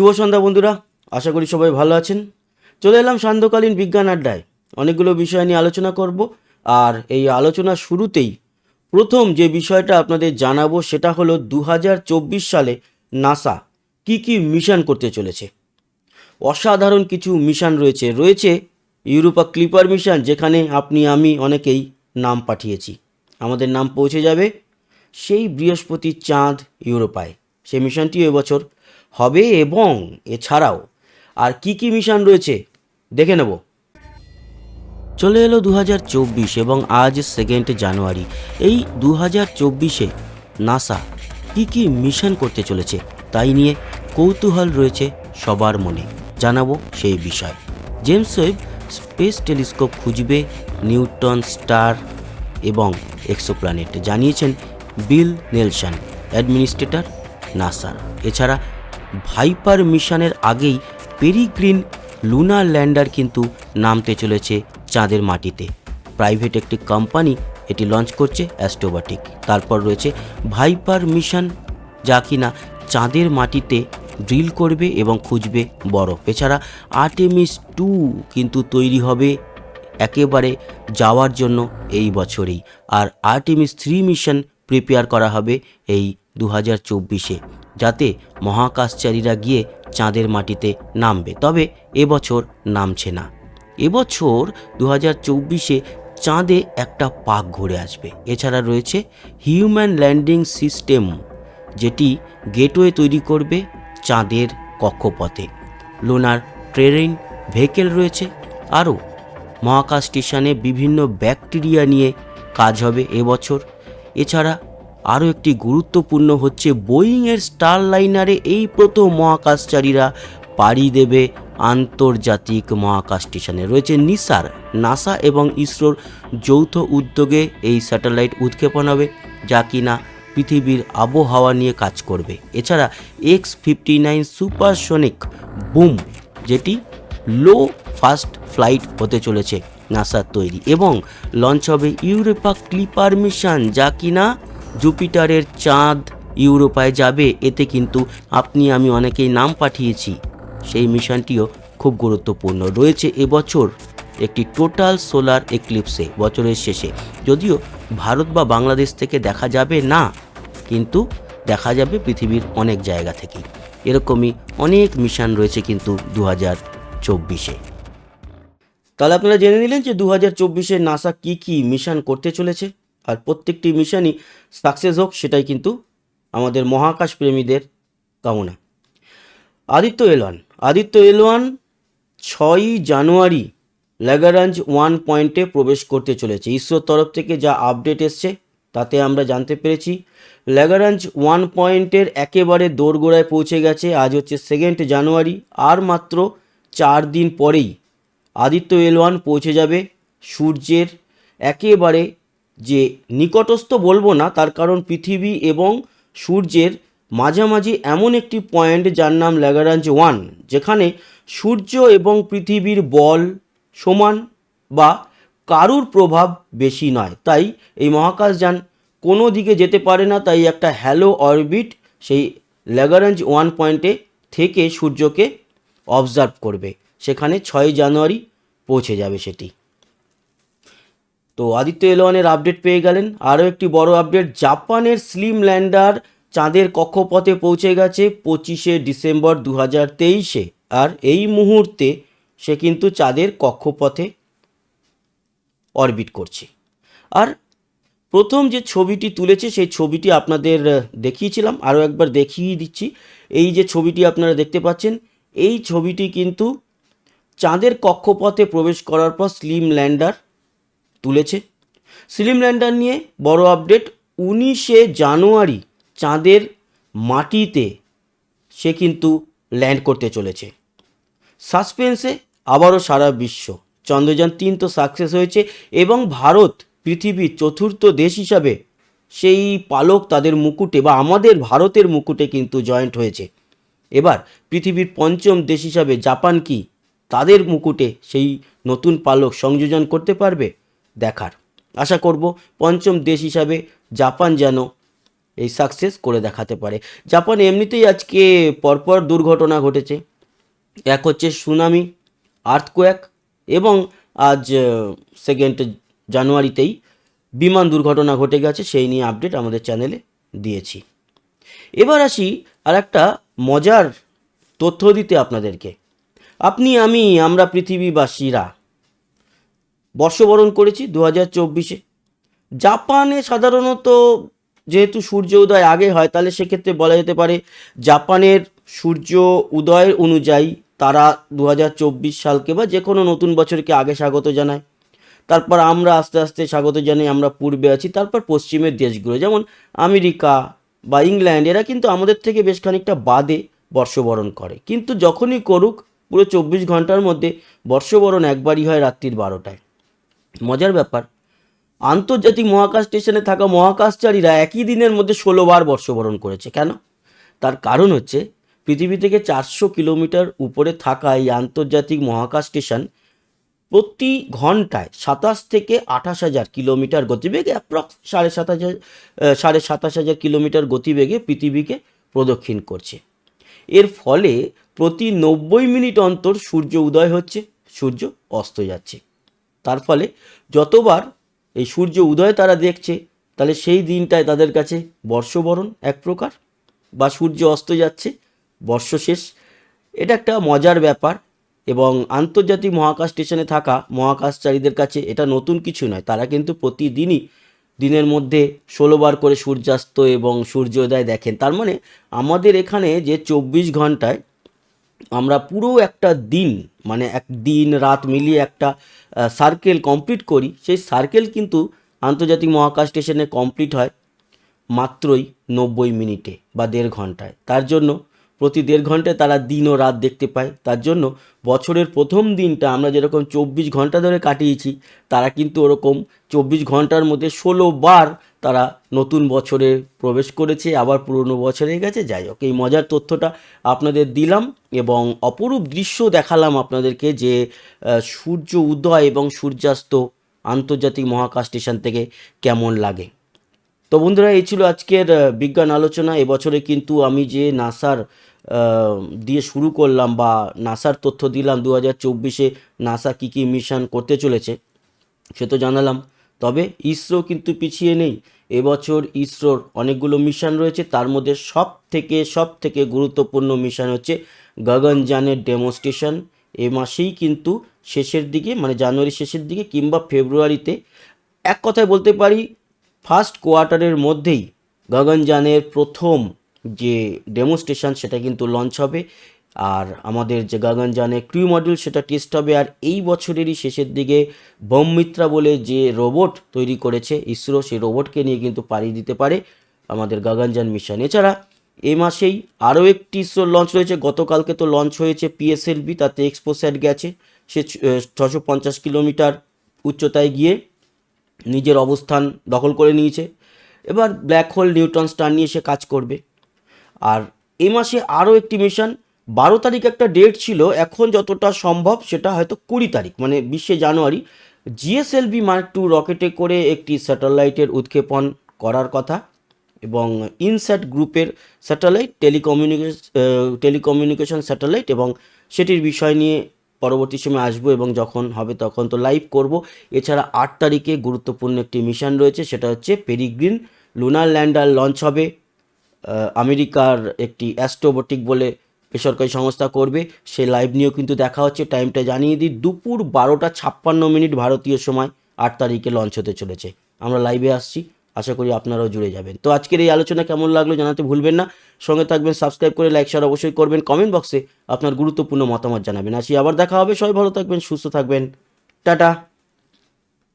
শুভ সন্ধ্যা বন্ধুরা, আশা করি সবাই ভালো আছেন। চলে এলাম সান্ধ্যকালীন বিজ্ঞান আড্ডায়। অনেকগুলো বিষয় নিয়ে আলোচনা করব, আর এই আলোচনার শুরুতেই প্রথম যে বিষয়টা আপনাদের জানাব সেটা হলো দু হাজার চব্বিশ সালে নাসা কি কি মিশন করতে চলেছে। অসাধারণ কিছু মিশন রয়েছে। রয়েছে ইউরোপা ক্লিপার মিশন, যেখানে আপনি, আমি অনেকেই নাম পাঠিয়েছি। আমাদের নাম পৌঁছে যাবে সেই বৃহস্পতি চাঁদ ইউরোপায়। সেই মিশনটি এবছর হবে এবং এছাড়াও আর কি কি মিশন রয়েছে? দেখে নেব। চলে এলো দু হাজার চব্বিশ এবং আজ সেকেন্ড জানুয়ারি। এই দু হাজার চব্বিশে নাসা কী কী মিশন করতে চলেছে তাই নিয়ে কৌতূহল রয়েছে সবার মনে। জানাব সেই বিষয়। জেমস ওয়েব স্পেস টেলিস্কোপ খুঁজবে নিউটন স্টার এবং এক্সোপ্ল্যানেট জানিয়েছেন বিল নেলসন অ্যাডমিনিস্ট্রেটর নাসার এছাড়া ভাইপার মিশনের আগেই পেরিগ্রিন লুনার ল্যান্ডার কিন্তু নামতে চলেছে চাঁদের মাটিতে। প্রাইভেট একটি কোম্পানি এটি লঞ্চ করছে অ্যাস্ট্রোবাটিক তারপর রয়েছে ভাইপার মিশন, যা কিনা চাঁদের মাটিতে ড্রিল করবে এবং খুঁজবে বরফ। এছাড়া আর্টেমিস টু কিন্তু তৈরি হবে একেবারে যাওয়ার জন্য এই বছরেই। আর আর্টেমিস থ্রি মিশন প্রিপেয়ার করা হবে এই দু হাজার চব্বিশে, যাতে মহাকাশচারীরা গিয়ে চাঁদের মাটিতে নামবে। তবে এবছর নামছে না। এবছর দু হাজার চব্বিশে চাঁদে একটা পাক ঘুরে আসবে। এছাড়া রয়েছে হিউম্যান ল্যান্ডিং সিস্টেম যেটি গেটওয়ে তৈরি করবে চাঁদের কক্ষপথে। লোনার ট্রেন ভেহিকেল রয়েছে। আরও মহাকাশ স্টেশনে বিভিন্ন ব্যাকটেরিয়া নিয়ে কাজ হবে এবছর এছাড়া আরও একটি গুরুত্বপূর্ণ হচ্ছে বোয়িংয়ের স্টার লাইনারে এই প্রথম মহাকাশচারীরা পাড়ি দেবে আন্তর্জাতিক মহাকাশ স্টেশনে রয়েছে নিসার, নাসা এবং ইসরোর যৌথ উদ্যোগে এই স্যাটেলাইট উৎক্ষেপণ হবে, যা কিনা পৃথিবীর আবহাওয়া নিয়ে কাজ করবে। এছাড়া X fifty nine supersonic boom, যেটি লো ফাস্ট ফ্লাইট হতে চলেছে। নাসার তৈরি এবং লঞ্চ হবে ইউরোপা ক্লিপার মিশন, যা কিনা জুপিটারের চাঁদ ইউরোপায় যাবে। এতে কিন্তু আপনি, আমি অনেকেই নাম পাঠিয়েছি। সেই মিশনটিও খুব গুরুত্বপূর্ণ। রয়েছে এবছর একটি টোটাল সোলার এক্লিপসে, বছরের শেষে। যদিও ভারত বা বাংলাদেশ থেকে দেখা যাবে না, কিন্তু দেখা যাবে পৃথিবীর অনেক জায়গা থেকেই। এরকমই অনেক মিশন রয়েছে কিন্তু দু হাজার চব্বিশে। তাহলে আপনারা জেনে নিলেন যে দু হাজার চব্বিশে নাসা কী কী মিশন করতে চলেছে। আর প্রত্যেকটি মিশনই সাকসেস হোক, সেটাই কিন্তু আমাদের মহাকাশ প্রেমীদের কামনা। আদিত্য এলওয়ান। আদিত্য এলওয়ান ছয়ই জানুয়ারি ল্যাগারাঞ্জ ওয়ান পয়েন্টে প্রবেশ করতে চলেছে। ইসরোর তরফ থেকে যা আপডেট এসছে, তাতে আমরা জানতে পেরেছি, ল্যাগারাঞ্জ ওয়ান পয়েন্টের একেবারে দোরগোড়ায় পৌঁছে গেছে। আজ হচ্ছে সেকেন্ড জানুয়ারি, আর মাত্র চার দিন পরেই আদিত্য এল ওয়ান পৌঁছে যাবে। সূর্যের একেবারে যে নিকটস্থ বলব না, তার কারণ পৃথিবী এবং সূর্যের মাঝামাঝি এমন একটি পয়েন্ট যার নাম ল্যাগারাঞ্জ ওয়ান, যেখানে সূর্য এবং পৃথিবীর বল সমান বা কারুর প্রভাব বেশি নয়। তাই এই মহাকাশযান কোনো দিকে যেতে পারে না, তাই একটা হ্যালো অরবিট সেই ল্যাগারেঞ্জ ওয়ান পয়েন্টে থেকে সূর্যকে অবজার্ভ করবে। সেখানে ছয় জানুয়ারি পৌঁছে যাবে সেটি। তো আদিত্য এলোয়ানের আপডেট পেয়ে গেলেন। আরও একটি বড় আপডেট জাপানের স্লিম ল্যান্ডার চাঁদের কক্ষপথে পৌঁছে গেছে পঁচিশে ডিসেম্বর দু হাজার তেইশে। আর এই মুহূর্তে সে কিন্তু চাঁদের কক্ষপথে অরবিট করছে। আর প্রথম যে ছবিটি তুলেছে, সেই ছবিটি আপনাদের দেখিয়েছিলাম, আরও একবার দেখিয়ে দিচ্ছি। এই যে ছবিটি আপনারা দেখতে পাচ্ছেন, এই ছবিটি কিন্তু চাঁদের কক্ষপথে প্রবেশ করার পর স্লিম ল্যান্ডার তুলেছে। স্লিম ল্যান্ডার নিয়ে বড় আপডেট উনিশে জানুয়ারি চাঁদের মাটিতে সে কিন্তু ল্যান্ড করতে চলেছে। সাসপেন্সে আবারও সারা বিশ্ব। চন্দ্রযান তিন তো সাকসেস হয়েছে এবং ভারত পৃথিবীর চতুর্থ দেশ হিসাবে সেই পালক তাদের মুকুটে বা আমাদের ভারতের মুকুটে কিন্তু জয়েন্ট হয়েছে। এবার পৃথিবীর পঞ্চম দেশ হিসাবে জাপান কি? তাদের মুকুটে সেই নতুন পালক সংযোজন করতে পারবে? দেখার। আশা করব পঞ্চম দেশ হিসাবে জাপান যেন এই সাকসেস করে দেখাতে পারে। জাপান এমনিতেই আজকে পরপর দুর্ঘটনা ঘটেছে। এক হচ্ছে সুনামি আর্থকোয়াক এবং আজ সেকেন্ড জানুয়ারিতেই বিমান দুর্ঘটনা ঘটে গেছে, সেই নিয়ে আপডেট আমাদের চ্যানেলে দিয়েছি। এবার আসি আর একটা মজার তথ্য দিতে আপনাদেরকে। আপনি, আমি, আমরা পৃথিবীবাসীরা বর্ষবরণ করেছি দু হাজার চব্বিশে। জাপানে সাধারণত যেহেতু সূর্য উদয় আগে হয়, তাহলে সেক্ষেত্রে বলা যেতে পারে জাপানের সূর্য উদয়ের অনুযায়ী তারা দু হাজার চব্বিশ সালকে বা যে কোনো নতুন বছরকে আগে স্বাগত জানায়। তারপর আমরা আস্তে আস্তে স্বাগত জানাই, আমরা পূর্বে আছি, তারপর পশ্চিমের দেশগুলো। যেমন আমেরিকা বা ইংল্যান্ড, এরা কিন্তু আমাদের থেকে বেশ খানিকটা বাদে বর্ষবরণ করে। কিন্তু যখনই করুক পুরো চব্বিশ ঘণ্টার মধ্যে বর্ষবরণ একবারই হয় রাত্রির বারোটায়। মজার ব্যাপার, আন্তর্জাতিক মহাকাশ স্টেশনে থাকা মহাকাশচারীরা একই দিনের মধ্যে ষোলো বার বর্ষবরণ করেছে। কেন? তার কারণ হচ্ছে, পৃথিবী থেকে চারশো কিলোমিটার উপরে থাকা এই আন্তর্জাতিক মহাকাশ স্টেশন প্রতি ঘন্টায় সাতাশ থেকে আঠাশ হাজার কিলোমিটার গতিবেগে, অ্যাপ্রক্স সাড়ে সাত হাজার সাড়ে সাতাশ হাজার কিলোমিটার গতিবেগে পৃথিবীকে প্রদক্ষিণ করছে। এর ফলে প্রতি নব্বই মিনিট অন্তর সূর্য উদয় হচ্ছে, সূর্য অস্ত যাচ্ছে। তার ফলে যতবার এই সূর্য উদয় তারা দেখছে, তাহলে সেই দিনটায় তাদের কাছে বর্ষবরণ এক প্রকার বা সূর্য অস্ত যাচ্ছে, বর্ষ শেষ। এটা একটা মজার ব্যাপার এবং আন্তর্জাতিক মহাকাশ স্টেশনে থাকা মহাকাশচারীদের কাছে এটা নতুন কিছু নয়। তারা কিন্তু প্রতিদিনই দিনের মধ্যে ষোলোবার করে সূর্যাস্ত এবং সূর্যোদয় দেখেন। তার মানে আমাদের এখানে যে চব্বিশ ঘন্টায় আমরা পুরো একটা দিন মানে এক দিন, রাত মিলিয়ে একটা সার্কেল কমপ্লিট করি। সেই সার্কেল কিন্তু আন্তর্জাতিক মহাকাশ স্টেশনে কমপ্লিট হয় মাত্রই নব্বই মিনিটে বা দেড় ঘন্টায়। তার জন্য প্রতি দেড় ঘন্টায় তারা দিন ও রাত দেখতে পায়। তার জন্য বছরের প্রথম দিনটা আমরা যেরকম চব্বিশ ঘণ্টা ধরে কাটিয়েছি, তারা কিন্তু ওরকম চব্বিশ ঘণ্টার মধ্যে ষোলো বার তারা নতুন বছরে প্রবেশ করেছে, আবার পুরনো বছরে গেছে। যাই হোক, এই মজার তথ্যটা আপনাদের দিলাম এবং অপরূপ দৃশ্য দেখালাম আপনাদেরকে যে সূর্য উদয় এবং সূর্যাস্ত আন্তর্জাতিক মহাকাশ স্টেশন থেকে কেমন লাগে। তো বন্ধুরা, এই ছিল আজকের বিজ্ঞান আলোচনা। এবছরে কিন্তু আমি যে নাসার দিয়ে শুরু করলাম বা নাসার তথ্য দিলাম দু হাজার চব্বিশে নাসা কী কী মিশন করতে চলেছে, সে তো জানালাম। তবে ইসরো কিন্তু পিছিয়ে নেই। এবছর ইসরোর অনেকগুলো মিশন রয়েছে, তার মধ্যে সব থেকে সব থেকে গুরুত্বপূর্ণ মিশন হচ্ছে গগনযানের ডেমোস্ট্রেশন এ মাসেই কিন্তু শেষের দিকে মানে জানুয়ারি শেষের দিকে কিংবা ফেব্রুয়ারিতে, এক কথায় বলতে পারি, ফার্স্ট কোয়ার্টারের মধ্যেই গগনযানের প্রথম যে ডেমোস্ট্রেশন সেটা কিন্তু লঞ্চ হবে। আর আমাদের যে গগনযানের ক্রিউ মডিউল সেটা টেস্ট হবে। আর এই বছরেরই শেষের দিকে বোমমিত্রা বলে যে রোবট তৈরি করেছে, ইসরো সেই রোবটকে নিয়ে কিন্তু পাড়ি দিতে পারে আমাদের গগনযান মিশন এছাড়া এ মাসেই আরও একটি ইসরো লঞ্চ রয়েছে। গতকালকে তো লঞ্চ হয়েছে পিএসএলভি তাতে এক্সপোস্যাট গেছে। সে ছশো পঞ্চাশ কিলোমিটার উচ্চতায় গিয়ে নিজের অবস্থান দখল করে নিয়েছে। এবার ব্ল্যাক হোল নিউট্রন স্টার নিয়ে সে কাজ করবে। আর এই মাসে আরও একটি মিশন বারো তারিখ একটা ডেট ছিল, এখন যতটা সম্ভব সেটা হয়তো কুড়ি তারিখ মানে বিশে জানুয়ারি। জিএসএলভি মার্ক টু রকেটে করে একটি স্যাটেলাইটের উৎক্ষেপণ করার কথা এবং ইনস্যাট গ্রুপের স্যাটেলাইট টেলিকমিউনিকেশন টেলিকমিউনিকেশন স্যাটেলাইট এবং সেটির বিষয় নিয়ে পরবর্তী সময় আসব এবং যখন হবে তখন তো লাইভ করব। এছাড়া আট তারিখে গুরুত্বপূর্ণ একটি মিশন রয়েছে, সেটা হচ্ছে পেরিগ্রিন লুনার ল্যান্ডার লঞ্চ হবে। আমেরিকার একটি অ্যাস্ট্রোবোটিক বলে বেসরকারি সংস্থা করবে। সে লাইভ নিয়েও কিন্তু দেখা হচ্ছে। টাইমটা জানিয়ে দিই, দুপুর বারোটা ছাপ্পান্ন মিনিট ভারতীয় সময় আট তারিখে লঞ্চ হতে চলেছে। আমরা লাইভে আসছি, আশা করি আপনারাও জুড়ে যাবেন। তো আজকের এই আলোচনা কেমন লাগল জানাতে ভুলবেন না। সঙ্গে থাকবেন সাবস্ক্রাইব করে লাইক শেয়ার অবশ্যই করবেন। কমেন্ট বক্সে আপনার গুরুত্বপূর্ণ মতামত জানাবেন। আসি, আবার দেখা হবে। সবাই ভালো থাকবেন, সুস্থ থাকবেন। টাটা।